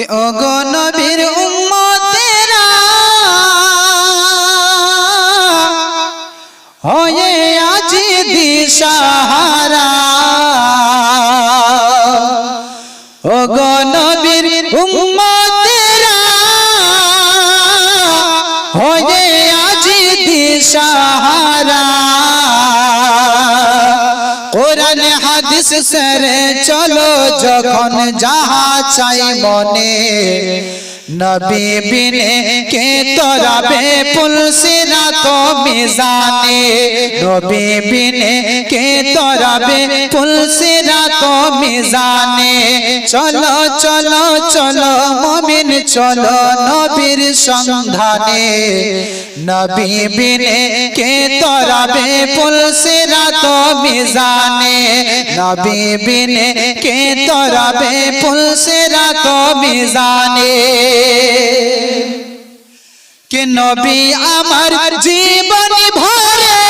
কে ওগো নবীর উম্মতেরা হয়ে আজি দিশাহারা। ওগো নবীর উম্মতেরা হয়ে আজি দিশাহারা। সরে চলো যখন যাহা চাই মনে। নবী বিনে কে তোরাবে পুলসিরা তো মিজানে। নবী বিনে কে তোরাবে পুলসিরা তো মিজানে। চলো চলো চলো, মমিন, চলো নবীর সন্ধানে। নবী বিনে কে তোরাবে পুলসিরা তো মিজানে। নবী বিনে কে তোরাবে পুলসিরা তো মিজানে। কে নবী আমার জীবন ভরে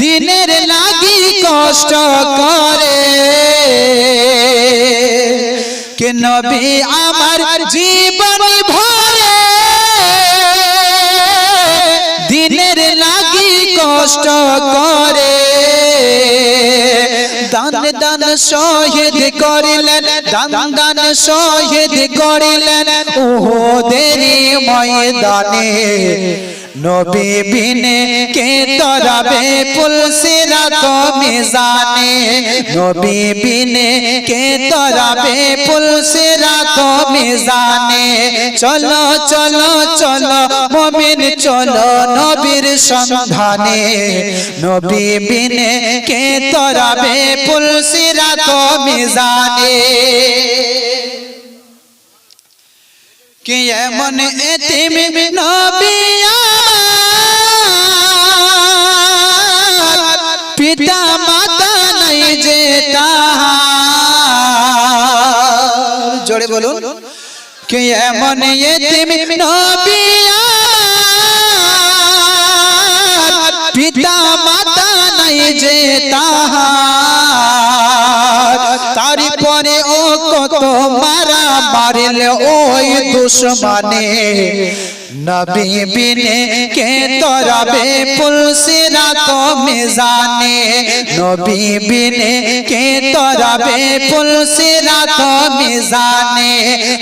দিনের লাগি কষ্ট করে। কে নবী আমার জীবন ভরে শহীদ করিলেন দান শহীদ করিলেন ওহো দেরি ময়দানে নবী বিনে কে তরাবে পুলসিরা তো মিজানে? নবী বিনে কে তরাবে পুলসিরা তো মিজানে? চলো চলো চলো, মমিন, চলো নবীর সন্ধানে। নবী বিনে কে তরাবে পুলসিরা তো মিজানে? কে এমন এতিম নবী যে জোরে বলুন। কে এমন নবী পিতা মাতা নাই যে তারি পরে ও কত মারা মারিল ওই দুশ্মনে। নবী বিনে কে তরাবে পুলসিরা তো মিজানে? নবী বিনে কে তরাবে পুলসিরা তো মিজানে?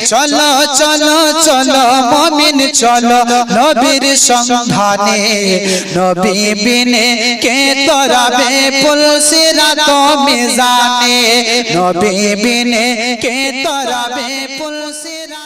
চলো চলো চলো মমিন চলো নবীর সন্ধানে? নবী বিনে কে তরাবে পুলসিরা তো মিজানে? নবী বিনে কে তরাবে পুলসিরা